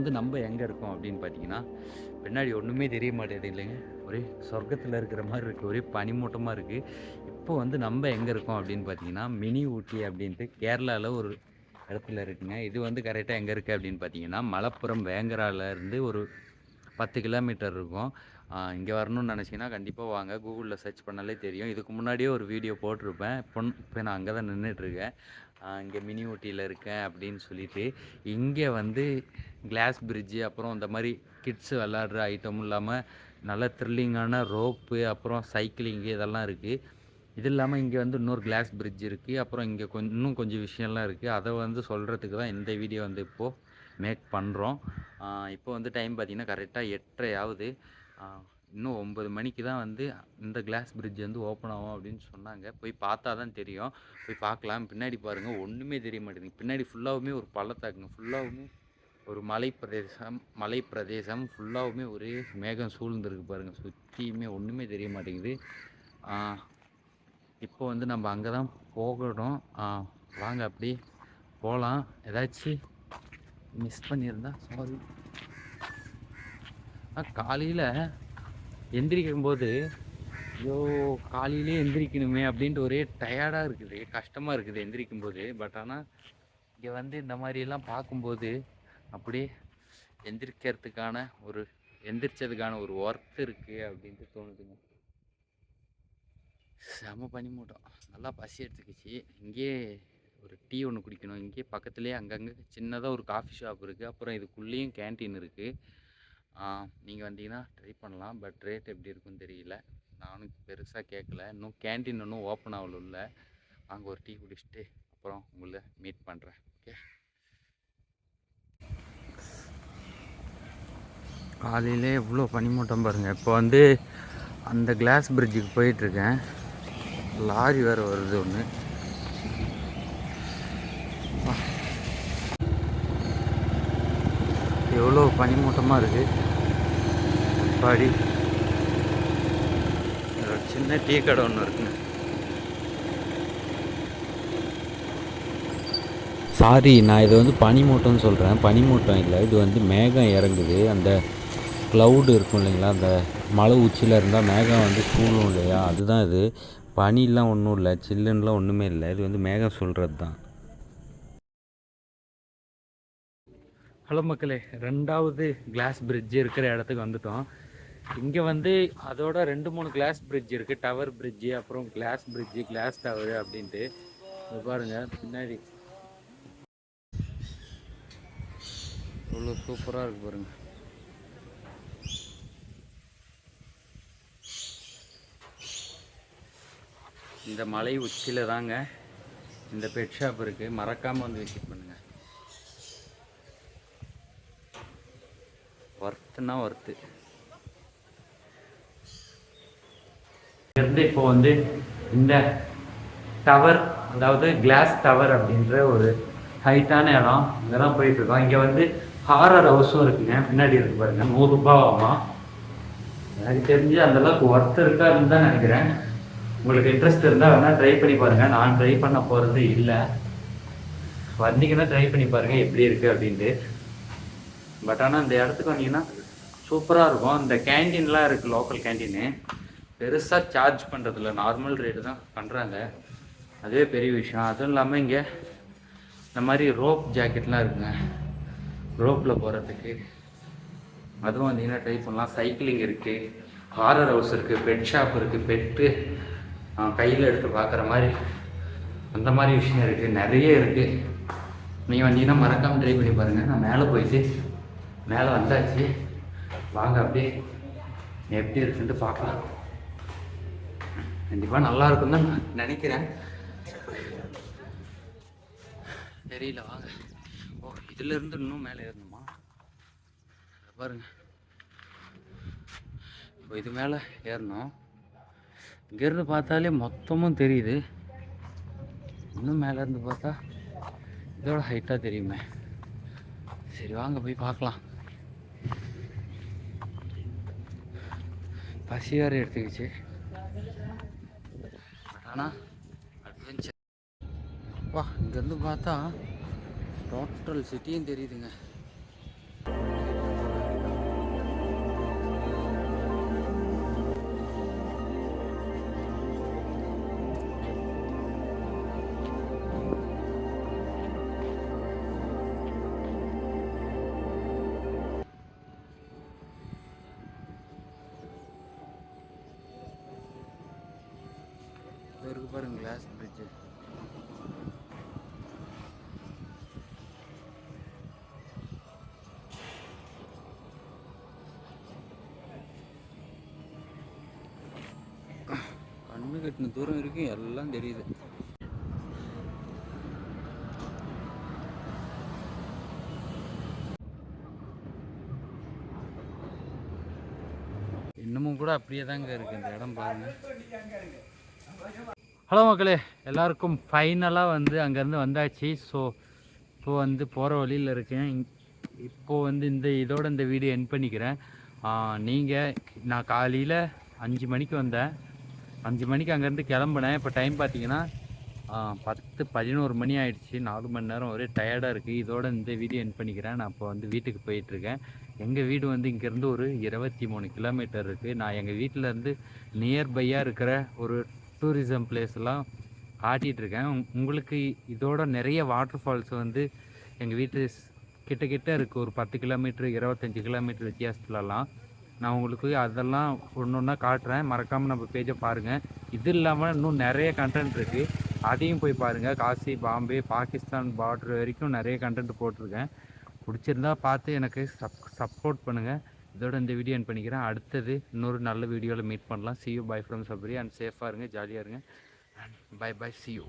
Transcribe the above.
வந்து நம்ம எங்கே இருக்கோம் அப்படின்னு பார்த்தீங்கன்னா பின்னாடி ஒன்றுமே தெரிய மாட்டேங்குது இல்லைங்க? ஒரே சொர்க்கத்தில் இருக்கிற மாதிரி இருக்குது ஒரே பனிமூட்டமாக இருக்குது இப்போ வந்து நம்ம எங்கே இருக்கோம் அப்படின்னு பார்த்தீங்கன்னா மினி ஊட்டி அப்படின்ட்டு கேரளாவில் ஒரு இடத்துல இருக்குங்க. இது வந்து கரெக்டாக எங்கே இருக்குது அப்படின்னு பார்த்தீங்கன்னா மலப்புரம் வேங்கரால இருந்து ஒரு பத்து கிலோமீட்டர் இருக்கும். இங்கே வரணும்னு நினச்சிங்கன்னா கண்டிப்பாக வாங்க. கூகுளில் சர்ச் பண்ணாலே தெரியும். இதுக்கு முன்னாடியே ஒரு வீடியோ போட்டிருப்பேன். இப்போ இப்போ நான் அங்கே தான் நின்றுட்டுருக்கேன் இங்கே மினி ஊட்டியில் இருக்கேன் அப்படின்னு சொல்லிட்டு இங்கே வந்து கிளாஸ் பிரிட்ஜு அப்புறம் இந்த மாதிரி கிட்ஸ் விளாடுற ஐட்டமும் இல்லாமல் நல்ல த்ரில்லிங்கான ரோப்பு அப்புறம் சைக்கிளிங்கு இதெல்லாம் இருக்குது இது இல்லாமல் இங்கே வந்து இன்னொரு கிளாஸ் பிரிட்ஜ் இருக்குது அப்புறம் இங்கே கொஞ்சம் இன்னும் கொஞ்சம் விஷயம்லாம் இருக்குது அதை வந்து சொல்கிறதுக்கு தான் இந்த வீடியோ வந்து இப்போது மேக் பண்ணுறோம் இப்போ வந்து டைம் பார்த்திங்கன்னா கரெக்டாக எட்டரை ஆகுது இன்னும் ஒம்பது மணிக்கு தான் வந்து இந்த கிளாஸ் பிரிட்ஜ் வந்து ஓப்பன் ஆகும் அப்படின்னு சொன்னாங்க. போய் பார்த்தா தான் தெரியும். போய் பார்க்கலாம். பின்னாடி பாருங்கள் ஒன்றுமே தெரிய மாட்டேங்குது. பின்னாடி ஃபுல்லாகவுமே ஒரு பள்ளத்தாக்குங்க. ஃபுல்லாகவுமே ஒரு மலை பிரதேசம் மலை பிரதேசம் ஃபுல்லாகவுமே ஒரே மேகம் சூழ்ந்துருக்கு பாருங்கள் சுற்றியுமே ஒன்றுமே தெரிய மாட்டேங்குது. இப்போ வந்து நம்ம அங்கே தான் போகணும். வாங்க அப்படி போகலாம் ஏதாச்சும் மிஸ் பண்ணியிருந்தா சாரி காலையில் எந்திரிக்கும் போது ஐயோ காலையிலே எந்திரிக்கணுமே அப்படின்ட்டு ஒரே டயர்டாக இருக்குது. கஷ்டமாக இருக்குது எந்திரிக்கும் போது பட் ஆனால் இங்கே வந்து இந்த மாதிரியெல்லாம் பார்க்கும்போது அப்படியே எந்திரிக்கிறதுக்கான ஒரு எந்திரிச்சதுக்கான ஒரு ஒர்க் இருக்குது அப்படின்ட்டு தோணுதுங்க. செம பனிமூட்டம். நல்லா பசி எடுத்துக்கிச்சு. இங்கேயே ஒரு டீ ஒன்று குடிக்கணும். இங்கேயே பக்கத்துலேயே அங்கங்கே சின்னதாக ஒரு காஃபி ஷாப் இருக்குது அப்புறம் இதுக்குள்ளேயும் கேன்டீன் இருக்குது நீங்கள் வந்தீங்கன்னா ட்ரை பண்ணலாம். பட் ரேட் எப்படி இருக்குன்னு தெரியல. நானும் பெருசாக கேட்கல இன்னும் கேன்டீன் ஒன்றும் ஓப்பன் ஆகல அங்கே ஒரு டீ குடிச்சிட்டு அப்புறம் உங்களை மீட் பண்ணுறேன் ஓகே காலையிலே இவ்வளோ பனிமூட்டம் பாருங்கள் இப்போ வந்து அந்த கிளாஸ் பிரிட்ஜுக்கு போயிட்டுருக்கேன். லாரி வேறு வருது ஒன்று எவ்வளோ பனிமூட்டமாக இருக்குது பாடி. சின்ன டீ கடை ஒன்று இருக்குங்க. சாரி நான் இது வந்து பனிமூட்டம்னு சொல்கிறேன் பனிமூட்டம் இல்லை. இது வந்து மேகம் இறங்குது. அந்த க்ளவுடு இருக்கும் இல்லைங்களா? அந்த மலை உச்சியில் இருந்தால் மேகம் வந்து சூழும் இல்லையா? அதுதான் இது. பனிலாம் ஒன்றும் இல்லை. சில்லுன்னெலாம் ஒன்றுமே இல்லை. இது வந்து மேகம் சொல்கிறது தான் ஹலோ மக்களே ரெண்டாவது கிளாஸ் பிரிட்ஜ் இருக்கிற இடத்துக்கு வந்துட்டோம். இங்கே வந்து அதோட ரெண்டு மூணு கிளாஸ் பிரிட்ஜ் இருக்குது டவர் பிரிட்ஜு அப்புறம் கிளாஸ் பிரிட்ஜு கிளாஸ் டவர் அப்படின்ட்டு. இது பாருங்கள் பின்னாடி. இவ்வளோ சூப்பராக இருக்கு பாருங்க. இந்த மலை உச்சியில் தாங்க இந்த பெட் ஷாப் இருக்குது மறக்காமல் வந்து விசிட் பண்ணுங்கள் ஒர்த்துன்னா ஒர்த்து. இருந்து இப்போ வந்து இந்த டவர் அதாவது கிளாஸ் டவர் அப்படின்ற ஒரு ஹைட்டான இடம் இங்கே போயிட்டு இருக்கோம் இங்கே வந்து ஹாரர் ஹவுஸும் இருக்குங்க. பின்னாடி இருக்கு பாருங்க. நூறுரூபா எனக்கு தெரிஞ்சு அந்த அளவுக்கு ஒர்த் இருக்காதுன்னு தான் நினைக்கிறேன். உங்களுக்கு இன்ட்ரெஸ்ட் இருந்தால் வேணால் ட்ரை பண்ணி பாருங்கள் நான் ட்ரை பண்ண போகிறது இல்லை. வந்தீங்கன்னா ட்ரை பண்ணி பாருங்கள் எப்படி இருக்குது அப்படின்ட்டு. பட் ஆனால் இந்த இடத்துக்கு வந்தீங்கன்னா சூப்பராக இருக்கும். இந்த கேன்டீன்லாம் இருக்குது லோக்கல் கேன்டீனு பெருசாக சார்ஜ் பண்ணுறதில்ல நார்மல் ரேட்டு தான் பண்ணுறாங்க அதுவே பெரிய விஷயம். அதுவும் இல்லாமல் இங்கே இந்த மாதிரி ரோப் ஜாக்கெட்லாம் இருக்குங்க. ரோப்பில் போகிறதுக்கு அதுவும் வந்தீங்கன்னா ட்ரை பண்ணலாம். சைக்கிளிங் இருக்குது ஹாரர் ஹவுஸ் இருக்குது பெட் ஷாப் இருக்குது பெட்டு கையில் எடுத்து பார்க்குற மாதிரி. அந்த மாதிரி விஷயம் இருக்குது நிறைய இருக்குது நீங்கள் வந்தீங்கன்னா மறக்காமல் ட்ரை பண்ணி பாருங்கள் நான் மேலே போயிட்டு மேலே வந்தாச்சு. வாங்க அப்படியே எப்படி இருக்குன்ட்டு பார்க்கலாம். கண்டிப்பாக நல்லா இருக்கும் தான் நான் நினைக்கிறேன். தெரியல வாங்க. ஓ இதுல இருந்து இன்னும் மேலே ஏறணுமா? பாருங்க. இப்போ இது மேலே ஏறணும். இங்கேருந்து பார்த்தாலே மொத்தமும் தெரியுது. இன்னும் மேலே இருந்து பார்த்தா இதோட ஹைட்டாக தெரியுமே. சரி வாங்க போய் பார்க்கலாம். பசி வேறு எடுத்துக்கிச்சு ஆனால் அட்வென்ச்சர் வா இங்கேருந்து பார்த்தா டோட்டல் சிட்டியும் தெரியுதுங்க. இருக்கு பாருங்க கிளாஸ் பிரிட்ஜு கண்ணு கட்டின தூரம் இருக்கு எல்லாம் தெரியுது. இன்னமும் கூட அப்படியே தாங்க இருக்கு இந்த இடம் பாருங்க. ஹலோ மக்களே எல்லாருக்கும் ஃபைனலாக வந்து அங்கேருந்து வந்தாச்சு. ஸோ இப்போ வந்து போகிற வழியில் இருக்கேன். இப்போது வந்து இந்த இதோட இந்த வீடியோ என் பண்ணிக்கிறேன். நீங்கள் நான் காலையில் அஞ்சு மணிக்கு வந்தேன். அஞ்சு மணிக்கு அங்கேருந்து கிளம்புனேன். இப்போ டைம் பார்த்தீங்கன்னா பத்து பதினோரு மணி ஆயிடுச்சு. நாலு மணி நேரம் ஒரே டயர்டாக இருக்குது இதோட இந்த வீடியோ என் பண்ணிக்கிறேன். நான் இப்போ வந்து வீட்டுக்கு போயிட்டுருக்கேன் எங்கள் வீடு வந்து இங்கேருந்து ஒரு இருபத்தி மூணு கிலோமீட்டர் இருக்குது நான் எங்கள் வீட்டிலேருந்து நியர்பையாக இருக்கிற ஒரு டூரிசம் பிளேஸ்லாம் ஆட்டிகிட்ருக்கேன் இருக்கேன் உங்களுக்கு இதோட நிறைய வாட்டர் ஃபால்ஸ் வந்து எங்கள் வீட்டு கிட்ட கிட்ட இருக்குது ஒரு பத்து கிலோமீட்டர் இருபத்தஞ்சி கிலோமீட்டர் வித்தியாசத்துலலாம். நான் உங்களுக்கு அதெல்லாம் ஒன்று ஒன்றா காட்டுறேன். மறக்காமல் நம்ம பேஜை பாருங்கள் இது இல்லாமல் இன்னும் நிறைய கண்டென்ட் இருக்குது அதையும் போய் பாருங்கள் காசி பாம்பே பாகிஸ்தான் பார்டர் வரைக்கும் நிறைய கண்டென்ட் போட்டிருக்கேன். பிடிச்சிருந்தா பார்த்து எனக்கு சப் சப்போர்ட் பண்ணுங்கள் இதோட இந்த வீடியோ என் பண்ணிக்கிறேன். அடுத்தது இன்னொரு நல்ல வீடியோவில் மீட் பண்ணலாம். See you bye from Sabari and சேஃபாக இருங்க. ஜாலியாக இருங்க. And by by see you